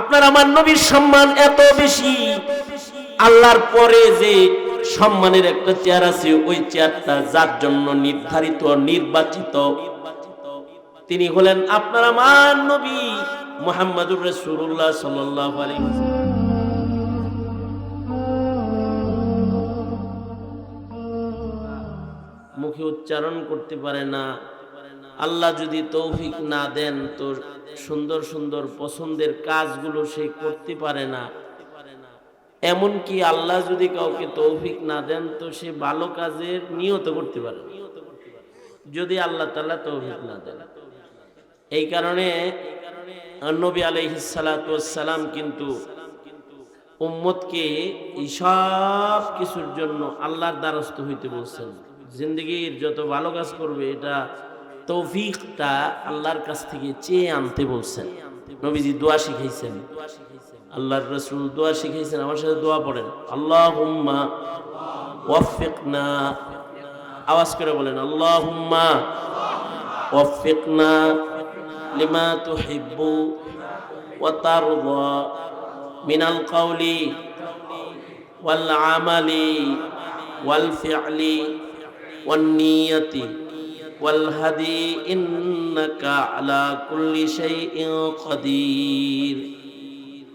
আপনার আমার নবীর সম্মান এত বেশি। আল্লাহর পরে যে সম্মানের একটা চেয়ার আছে, ওই চেয়ারটা যার জন্য নির্ধারিত, নির্বাচিত। তিনি হলেন আপনার আমার নবী মোহাম্মদুর রসুল্লাহ সাল্লাহ মুখে উচ্চারণ করতে পারে না। আল্লাহ যদি তৌফিক না দেন, তো সুন্দর সুন্দর পছন্দের কাজগুলো সে করতে পারে না। এমনকি আল্লাহ যদি কাউকে তৌফিক না দেন, তো সে ভালো কাজের নিয়ত করতে পারে যদি আল্লাহ তাআলা তৌফিক না দেন। এই কারণে নবী আলাইহিসসালাম কিন্তু উম্মতকে সব কিছুর জন্য আল্লাহর দ্বারস্থ হইতে বলছেন। জিন্দগির যত ভালো কাজ করবে, এটা তৌফিকটা আল্লাহর কাছ থেকে চেয়ে আনতে বলছেন। নবীজি দোয়া শিখাইছেন। আল্লাহর রসুল দোয়া শিখাইছেন। আমার সাথে দোয়া পড়েন। আল্লাহ হুম্মা আওয়াজ করে বলেন আল্লাহ হুম্মা মিনাল কাউলি ওয়াল আমালি ওয়াল ফি'লি ওয়ান নিয়তি। হাদি ইন্নাকা আলা কুল্লি শাইইন কাদির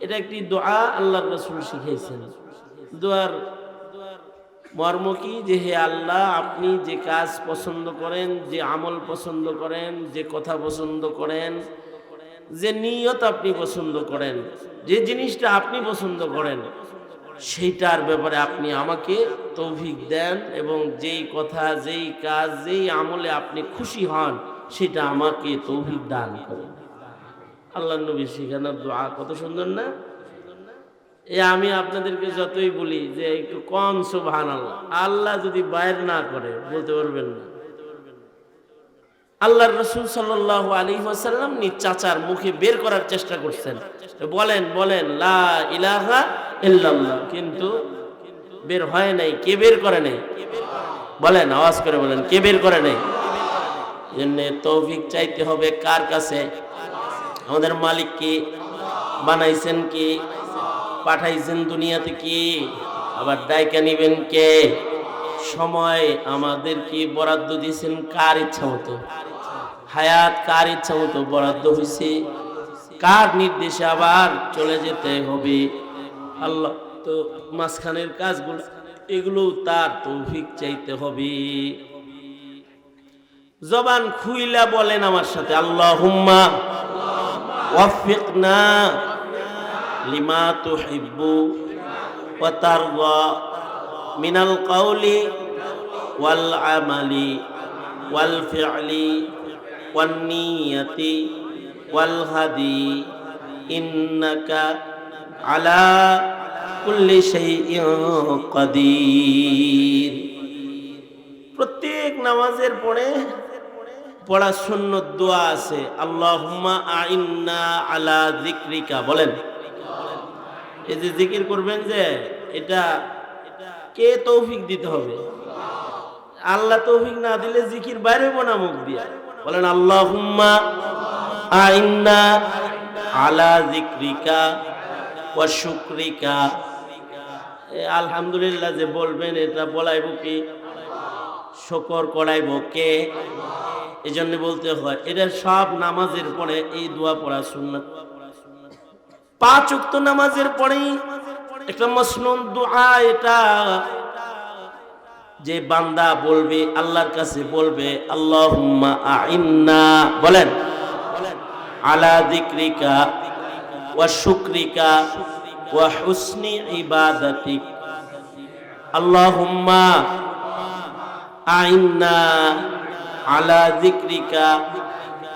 এটা একটি দোয়া আল্লাহর রাসূল শিখিয়েছেন। দোয়ার মর্ম কি? যে হে আল্লাহ, আপনি যে কাজ পছন্দ করেন, যে আমল পছন্দ করেন, যে কথা পছন্দ করেন, যে নিয়ত আপনি পছন্দ করেন, যে জিনিসটা আপনি পছন্দ করেন সেইটার ব্যাপারে আপনি আমাকে তৌফিক দেন এবং যেই কথা, যেই কাজ, যেই আমলে আপনি খুশি হন, সেটা আমাকে তৌফিক দান করেন। আল্লাহ নবী শিখানোর দোয়া, কত সুন্দর না? এ আমি আপনাদেরকে যতই বলি যে একটু কম সুবহান আল্লাহ আল্লাহ যদি বাইর না করে, বলতে পারবেন না। আল্লাহর রসুল সাল্লাহ আলী ওয়াসাল্লাম নি চাচার মুখে বের করার চেষ্টা করছেন। বলেন বলেন, লা ইলাহা ইল্লাল্লাহ। কিন্তু বের হয় নাই। কে বের করে নাই? বলেন, আওয়াজ করে বলেন, কে বের করে নাই? তৌফিক চাইতে হবে কার কাছে? আমাদের মালিক কি? বানাইছেন কি? পাঠাইছেন দুনিয়াতে কি? আবার দায়কা নিবেন কে? সময় আমাদের কি বরাদ্দ দিয়েছেন কার ইচ্ছা মতো? হায়াত, কার ইচ্ছা মতো বরাদ্দ হয়েছে কার নির্দেশে আবার চলে যেতে হবে। আল্লাহ তো মাঝখানের কাজগুলো, এগুলো তার তৌফিক চাইতে হবে। জবান খুইলা বলেন আমার সাথে আল্লাহ হুম্মা ওয়াফিকনা লিমা তুহিব্বু ওয়া তারদা মিনাল কাউলি ওয়াল আমালি ওয়াল ফি'লি নিয়তি ওয়াল হাদি ইন্নাকা আলা কুল্লি শাইইন প্রত্যেক নামাজের পরে পড়া সুন্নত দোয়া আছে। আল্লাহুম্মা আইন্না আলা যিকরিকা। বলেন। এই যে জিকির করবেন যে, এটা কে তৌফিক দিতে হবে? আল্লাহ তৌফিক না দিলে জিকির বাইরে না মুখ দিয়া। বলেন, আল্লাহুম্মা আইন্না আলা যিকরিকা ওয়া শুকরিকা। আলহামদুলিল্লাহ যে বলবেন, এটা বলাইব কি? শকর করাইব কে? এই জন্য বলতে হয়, এটা সব নামাজের পরে এই দোয়া পড়া সুন্নাত। পাঁচ উক্ত নামাজের পরেই একটা মসনুন দোয়া, এটা যে বান্দা বলবে, আল্লাহর কাছে বলবে আইন্না। বলেন। আলা যিকরিকা ওয়া শুকরিকা ওয়া হুসনি ইবাদাতিক। আল্লাহুম্মা আইন্না আলা যিকরিকা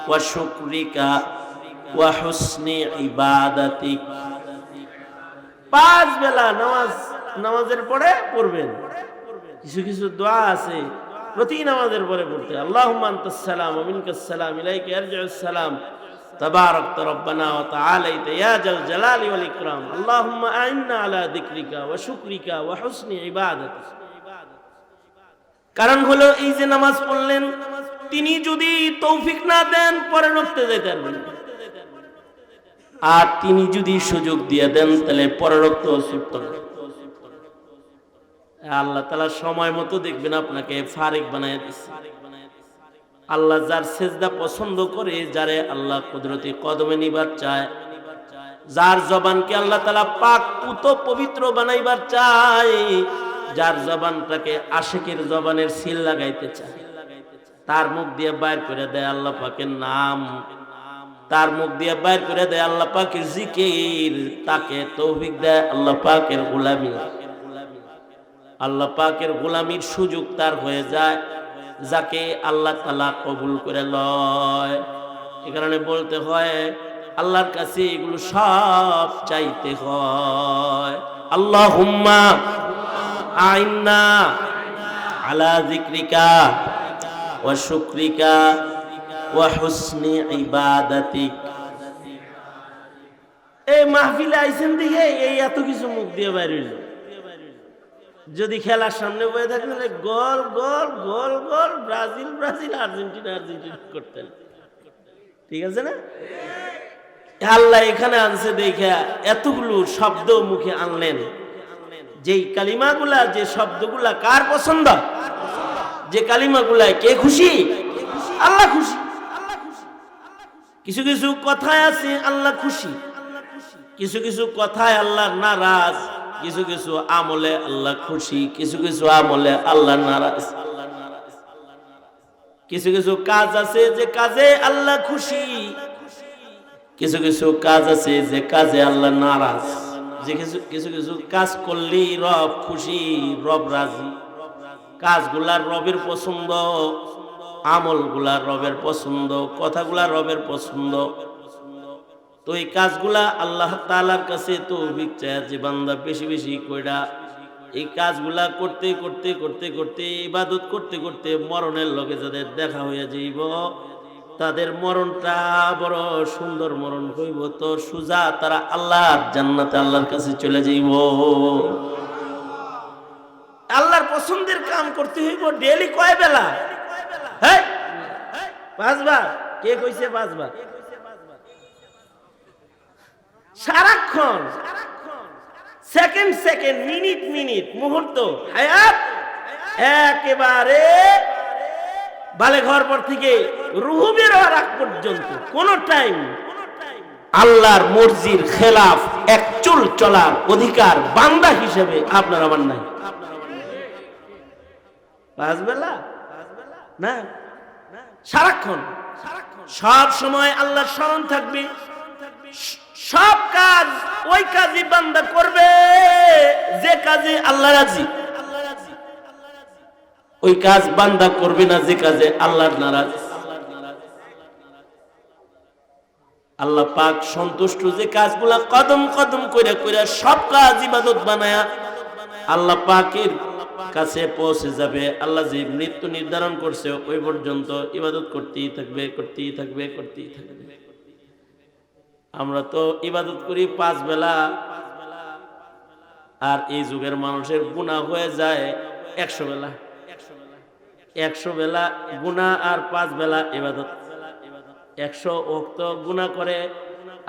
ওয়া শুকরিকা ওয়া হুসনি ইবাদাতিক। পাঁচ বেলা নামাজ, নামাজের পরে পড়বেন। কিছু কিছু দোয়া আছে প্রতি নামাজের পরে পড়তে আল্লাহুম্মা আনতাস সালাম ওয়া মিনকাস সালাম ইলাইকা ইয়ারজিউস সালাম تبارك ربنا وتعاليت يا ذا الجلال والإكرام اللهم أعنا على ذكرك وشكرك وحسن عبادتك কারণ হলো এই যে নামাজ পড়লেন তিনি যদি তৌফিক না দেন পরে রক্তে যেতে পারবেন না। আর তিনি যদি সুযোগ দিয়ে দেন তাহলে পররক্ত ছুটত না আল্লাহ তালা সময় মতো দেখবেন আপনাকে ফারিক বানায় দিচ্ছে আল্লাহ যার সেজদা পছন্দ করে, যারে আল্লাহ কুদরতি কদমে নিবার চায়। যার জবানকে আল্লাহ তালা পাক পুত পবিত্র বানাইবার চায়, যার জবানটাকে আশেকের জবানের সিল লাগাইতে চায়। তার মুখ দিয়ে বাইর করে দেয় আল্লাহ পাকের নাম। তার মুখ দিয়ে বাইর করে দেয় আল্লাহ পাকের জিকির। তাকে তৌফিক দেয় আল্লাহ পাকের গোলামি। আল্লাহ পাকের গোলামির সুযোগ তার হয়ে যায়, যাকে আল্লাহ তালা কবুল করে লয়। এ কারণে বলতে হয়, আল্লাহর কাছে এগুলো সব চাইতে হয়। আল্লাহ হুম্মা আইন্না আলা জিক্রিকা ওয়া শুক্রিকা ওয়া হুসনি ইবাদাতিক। এই মাহফিলে আইছেন দিকে এই এত কিছু মুখ দিয়ে বাইরে। যদি খেলার সামনে বয়ে থাকতেন তাহলে goal goal goal goal, Brazil Brazil, Argentina Argentina করতেন। ঠিক আছে না? আল্লাহ এখানে আনছে দেখে এতগুলো শব্দ মুখে আনলেন। যেই কালিমাগুলা, যে শব্দগুলা কার পছন্দ? যে কালিমাগুলা কে খুশি? আল্লাহ খুশি। কিছু কিছু কথায় আছে, আল্লাহ খুশি। কিছু কিছু কথায় আল্লাহ নারাজ। কিছু কিছু আমলে আল্লাহ খুশি, কিছু কিছু আমলে আল্লাহ নারাজ। কিছু কিছু কাজ আছে যে কাজে আল্লাহ খুশি, কিছু কিছু কাজ আছে যে কাজে আল্লাহ নারাজ। যে কিছু কিছু কিছু কাজ করলি রব খুশি, রব রাজি। কাজগুলা রবের পছন্দ, আমলগুলা রবের পছন্দ, কথাগুলা রবের পছন্দ। তো এই কাজগুলা আল্লাহ তালার কাছে তো চায়, যে বান্দা বেশি বেশি কইরা এই কাজগুলা করতে করতে করতে করতে, ইবাদত করতে করতে মরণের লগে যাদের দেখা হইয়া যাইব, তাদের মরণটা বড় সুন্দর মরণ হইব। তো সুজা তারা আল্লাহর জান্নাতে আল্লাহর কাছে চলে যাইব। আল্লাহর পছন্দের কাম করতে হইব ডেলি কয় বেলা? হ্যাঁ? পাঁচবার? কে কইছে পাঁচবার? সারাক্ষণ, সেকেন্ড সেকেন্ড, মিনিট মিনিট, মুহূর্ত, হায়াত, একেবারে বালে ঘর পর থেকে রুহু বের হওয়ার আগ পর্যন্ত, কোন টাইম আল্লাহর মর্জির খেলাফ এক চুল চলার অধিকার বান্দা হিসেবে আপনার আমার নাই। বেলা? না। সারাক্ষণ। সব সময় আল্লাহর স্মরণ থাকবে। সব কাজ ওই কাজই বান্দা করবে, যে কাজে আল্লাহ রাজি। ওই কাজ বান্দা করবে না, যে কাজে আল্লাহর নারাজ। আল্লাহ পাক সন্তুষ্ট যে কাজগুলা কদম কদম করে করে সব কাজ ইবাদত বানায়া আল্লাহ পাকের কাছে পৌঁছে যাবে। আল্লাহ যে মৃত্যু নির্ধারণ করছে, ওই পর্যন্ত ইবাদত করতেই থাকবে করতেই থাকবে করতেই থাকবে। আমরা তো ইবাদত করি পাঁচ বেলা। আর এই যুগের মানুষের গুণা হয়ে যায় একশো বেলা। একশো বেলা গুণা আর পাঁচ বেলা ইবাদত। একশো অক্ত গুণা করে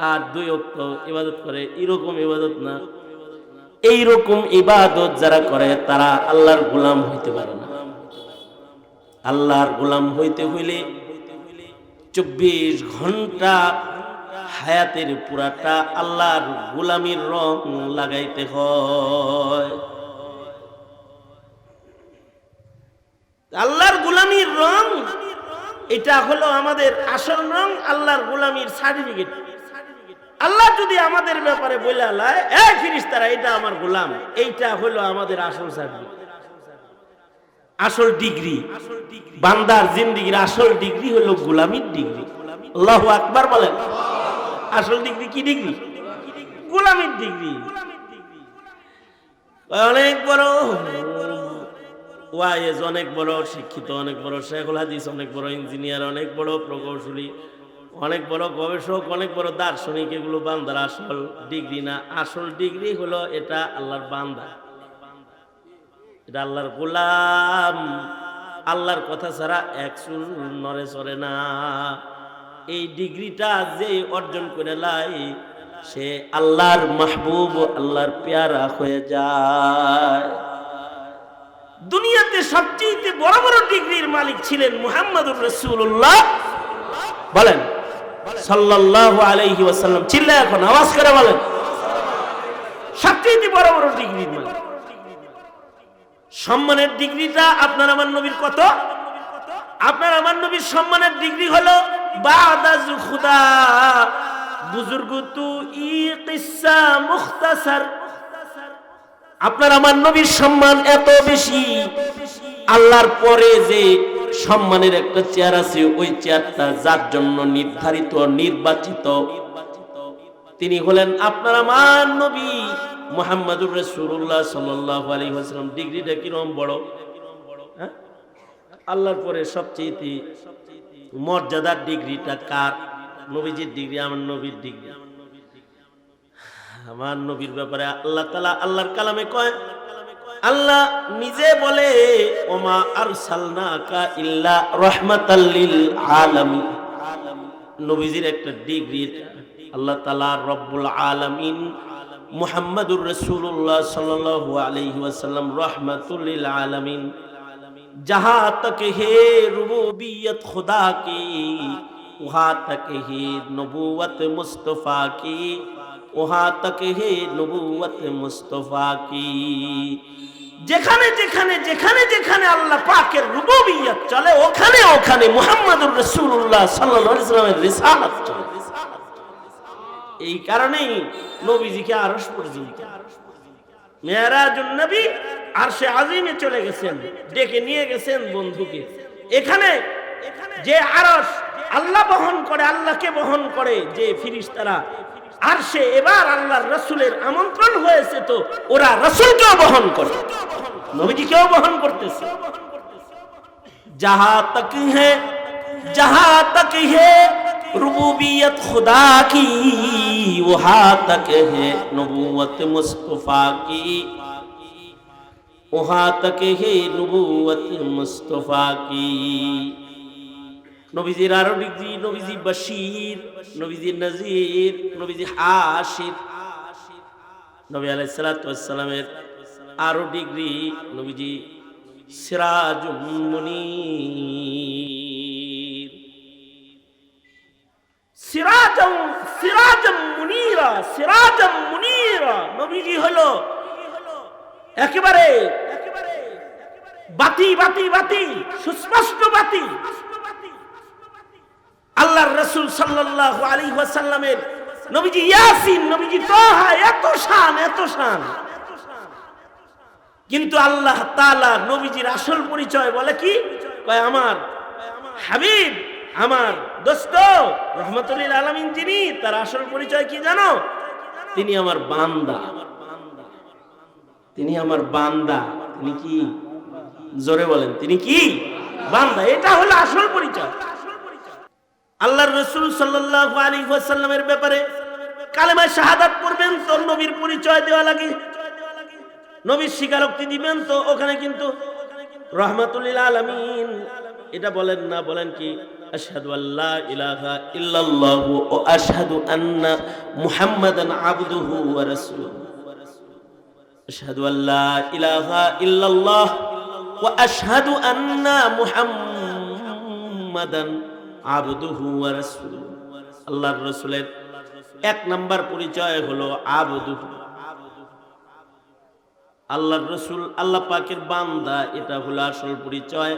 আর দুই অক্ত ইবাদত করে, এরকম ইবাদত না। এইরকম ইবাদত যারা করে, তারা আল্লাহর গোলাম হইতে পারে না। আল্লাহর গোলাম হইতে হইলে চব্বিশ ঘণ্টা হায়াতের পুরাটা আল্লাহর গোলামির রং লাগাইতে হয়। আল্লাহর গোলামির রং, এটা হলো আমাদের আসল রং, আল্লাহর গোলামির সার্টিফিকেট আল্লাহ যদি আমাদের ব্যাপারে বলে আল্লাহ এই ফিরিস্তারা, এটা আমার গোলাম, এইটা হলো আমাদের আসল সার্টিফিকেট আসল ডিগ্রি, বান্দার জিন্দিগির আসল ডিগ্রি হলো গোলামির ডিগ্রি। আল্লাহ আকবার বলেন। আসল ডিগ্রি কি ডিগ্রি? গোলামির ডিগ্রি। অনেক বড়। ওয়াইজ অনেক বড়, শিক্ষিত অনেক বড়, শেখুল হাদিস অনেক বড়, ইঞ্জিনিয়ার অনেক বড়, প্রকৌশলী অনেক বড়, গবেষক অনেক বড়, দার্শনিক, এগুলো বান্দার আসল ডিগ্রি না। আসল ডিগ্রি হলো এটা আল্লাহর বান্দা। এটা আল্লাহর গোলাম। আল্লাহর কথা ছাড়া এক চুল নড়ে চড়ে না। এই ডিগ্রিটা যে অর্জন করে লাই, সে আল্লাহর মাহবুব আল্লাহর পেয়ারা হয়ে যায়। দুনিয়াতে সবচেয়ে বড় বড় ডিগ্রির মালিক ছিলেন মুহাম্মদুর রসুল্লাহ বলেন, সাল্লাল্লাহু আলাইহি ওয়াসাল্লাম চিল্লা এখন আওয়াজ করে বলেন। সবচেয়ে বড় বড় ডিগ্রির মালিক সম্মানের ডিগ্রিটা আপনার আমার নবীর কত? আপনার আমার নবীর সম্মানের ডিগ্রি হলো আপনার আমার নবীর সম্মান এত বেশি। আল্লাহর পরে যে সম্মানের একটা চেয়ার আছে, ওই চেয়ারটা যার জন্য নির্ধারিত, নির্বাচিত। তিনি হলেন আপনার আমার নবী মোহাম্মদুর রসুল্লাহ সাল্লাহ আলী হাসলাম ডিগ্রিটা কিরম বড়? হ্যাঁ? আল্লাহর পরে সবচেয়ে মর্যাদার ডিগ্রিটা কার? নবীজির ডিগ্রি, আমার নবীর ডিগ্রি। আমার নবীর ব্যাপারে আল্লাহ তালা আল্লাহর কালামে কয়, আল্লাহ নিজে বলে, ওমা আর সালনাকা ইল্লা রহমাতাল্লিল আলামিন। নবীজির একটা ডিগ্রি, আল্লাহ তালা রব্বুল আলামিন মুহাম্মাদুর রসুল্লাহ সাল্লাল্লাহু আলাইহি ওয়াসাল্লাম রহমাতুল্লিল আলামিন जहां तक है रुबूबियत खुदा की वहां तक है नबूवत मुस्तफ़ा की वहां तक है नबूवत मुस्तफ़ा की যেখানে যেখানে যেখানে যেখানে আল্লাহ পাকের রুবুবিয়ত চলে ওখানে ওখানে মুহাম্মদুর রাসূলুল্লাহ সাল্লাল্লাহু আলাইহি ওয়াসাল্লামের রিসালাত চলে এই কারণেই নবীজিকে আরশ পর্যন্ত মেয়ারাজুন নবী আর সে আজিমে চলে গেছেন, ডেকে নিয়ে গেছেন বন্ধুকে। এখানে যে আরস আল্লাহ বহন করে, আল্লাহকে বহন করে যে ফিরিস্তারা, আর সে এবার আল্লাহর রসুলের আমন্ত্রণ হয়েছে তো ওরা রসুলকেও বহন করে। নবীজিকেও বহন করতেছে। যাহা তক হে, যাহা তক হে, রুবুবিয়ত খুদা কি ওহা তক হে নবুয়ত মুস্তফা কি ওহা তাকে হে নবুয়ত মুস্তফা কি? নবীজির আরও ডিগ্রি নবীজি বাশির, নবীজি নাজির, নবীজি হাসির নবী আলাইসালামের আরও ডিগ্রি নবীজি সিরাজমণি সিরাজম সিরাজম মুনিরা সিরাজম মুনিরা। নবীজি হলো একেবারে বাতি বাতি বাতি, সুস্পষ্ট বাতি। আল্লাহর রসুল সাল্লাল্লাহু আলাইহি ওয়াসাল্লামের নবীজি ইয়াসিন, নবীজি তাহা, এত শান এত শান। কিন্তু আল্লাহ তাআলা নবীজির আসল পরিচয় বলে কি? কয় আমার হাবিব, আমার দোস্ত, রহমতুল্লিল আলমিন যিনি, তার আসল পরিচয় কি জানো? তিনি আমার বান্দা। তিনি আমার বান্দা। তিনি কি? জোরে বলেন, তিনি কি? বান্দা। এটা হলো আসল পরিচয়। আল্লাহর রসুল সাল্লাল্লাহু আলাইহি ওয়াসাল্লামের ব্যাপারে কালেমা শাহাদাত পড়বেন তো নবীর পরিচয় দেওয়া লাগে। নবীর স্বীকারোক্তি দিবেন তো ওখানে কিন্তু রহমাতুল্লিল আলামিন। এটা বলেন না, বলেন কি? আশহাদু আল্লা ইলাহা ইল্লাল্লাহ ও আশহাদু আন্না মুহাম্মাদান আবদুহু ওয়া রাসূলুহু। আশহাদু أن لا إله إلا الله وأشهد أن محمدا عبده ورسوله আল্লাহর রসুলের এক নাম্বার পরিচয় হলো আবদুহু। আল্লাহর রসুল, আল্লাহ পাকের বান্দা, এটা হলো আসল পরিচয়।